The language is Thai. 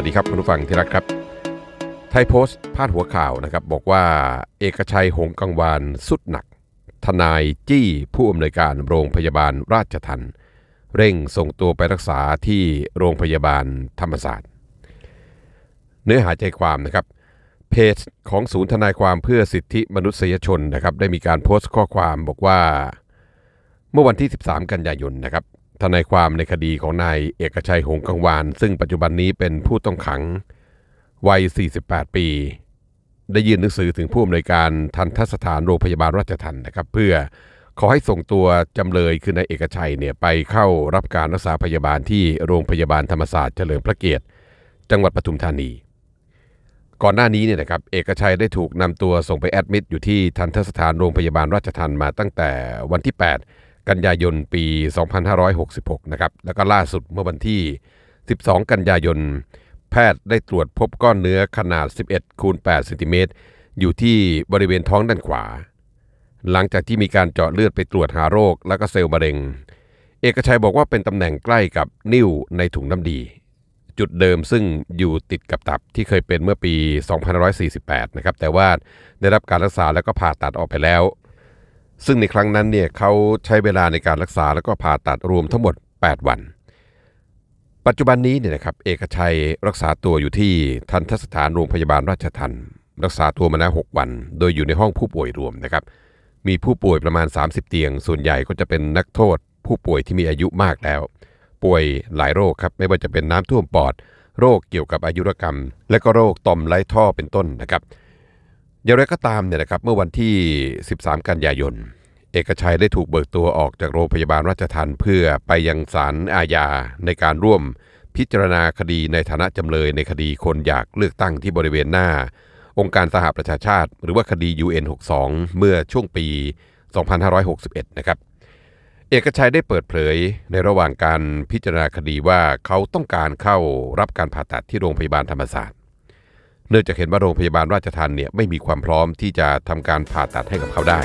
วัสดีครับคุณผู้ฟังที่รักครับ ไทยโพสต์พาดหัวข่าวนะครับ บอกว่าเอกชัยหงกังวานสุดหนัก ทนายจี้ผู้อำนวยการโรงพยาบาลราชทันเร่งส่งตัวไปรักษาที่โรงพยาบาลธรรมศาสตร์ เนื้อหาใจความนะครับ เพจของศูนย์ทนายความเพื่อสิทธิมนุษยชนนะครับ ได้มีการโพสต์ข้อความบอกว่า เมื่อวันที่ 13 กันยายนนะครับ ทนายความในคดีของนายเอกชัยหงส์กังวาน ซึ่งปัจจุบันนี้เป็นผู้ต้องขังวัย 48 ปี ได้ยื่นหนังสือถึงผู้อำนวยการทันทสถานโรงพยาบาลราชทันนะครับ เพื่อขอให้ส่งตัวจำเลยคือนายเอกชัยเนี่ยไปเข้ารับการรักษาพยาบาลที่โรงพยาบาลธรรมศาสตร์เฉลิมพระเกียรติ จังหวัดปทุมธานี ก่อนหน้านี้เนี่ยนะครับเอกชัยได้ถูกนำตัวส่งไปแอดมิดอยู่ที่ทันทสถานโรงพยาบาลราชทันมาตั้งแต่วันที่ 8 กันยายนปี 2566 นะครับ แล้วก็ล่าสุดเมื่อวันที่ 12 กันยายน แพทย์ได้ตรวจพบก้อนเนื้อขนาด 11 คูณ8เซนติเมตร อยู่ที่บริเวณท้องด้านขวา หลังจากที่มีการเจาะเลือดไปตรวจหาโรค และก็เซลล์มะเร็ง เอกชัยบอกว่าเป็นตำแหน่งใกล้กับนิ่วในถุงน้ำดี จุดเดิมซึ่งอยู่ติดกับตับที่เคยเป็นเมื่อปี 2548 นะครับ แต่ว่าได้รับการรักษาแล้วก็ผ่าตัดออกไปแล้ว ซึ่งในครั้งนั้นเนี่ยเขาใช้เวลาในการรักษาแล้วก็ผ่าตัดรวมทั้งหมด 8 วัน ปัจจุบันนี้เนี่ยนะครับเอกชัยรักษาตัวอยู่ที่ทันทสถานโรงพยาบาลราชทันรักษาตัวมาแล้ว6วัน โดยอยู่ในห้องผู้ป่วยรวมนะครับ มีผู้ป่วยประมาณ 30 เตียง ส่วนใหญ่ก็จะเป็นนักโทษ ผู้ป่วยที่มีอายุมากแล้ว ป่วยหลายโรคครับไม่ว่าจะเป็นน้ำท่วมปอด โรคเกี่ยวกับอายุรกรรม และก็โรคต่อมไร้ท่อเป็นต้นนะครับ อย่างไรก็ตามเนี่ยนะครับเมื่อวันที่ 13 กันยายน เอกชัยได้ถูกเบิกตัวออกจากโรงพยาบาลราชทันเพื่อไปยังศาลอาญาในการร่วมพิจารณาคดีในฐานะจำเลยในคดีคนอยากเลือกตั้งที่บริเวณหน้า องค์การสหประชาชาติ หรือว่าคดี UN 62 เมื่อช่วงปี 2561 นะครับเอกชัยได้เปิดเผยในระหว่างการพิจารณาคดีว่าเขาต้องการเข้ารับการผ่าตัดที่โรงพยาบาลธรรมศาสตร์ เนื่องจากเห็นว่าโรงพยาบาลราชทันเนี่ยไม่มีความพร้อมที่จะทำการผ่าตัดให้กับเขาได้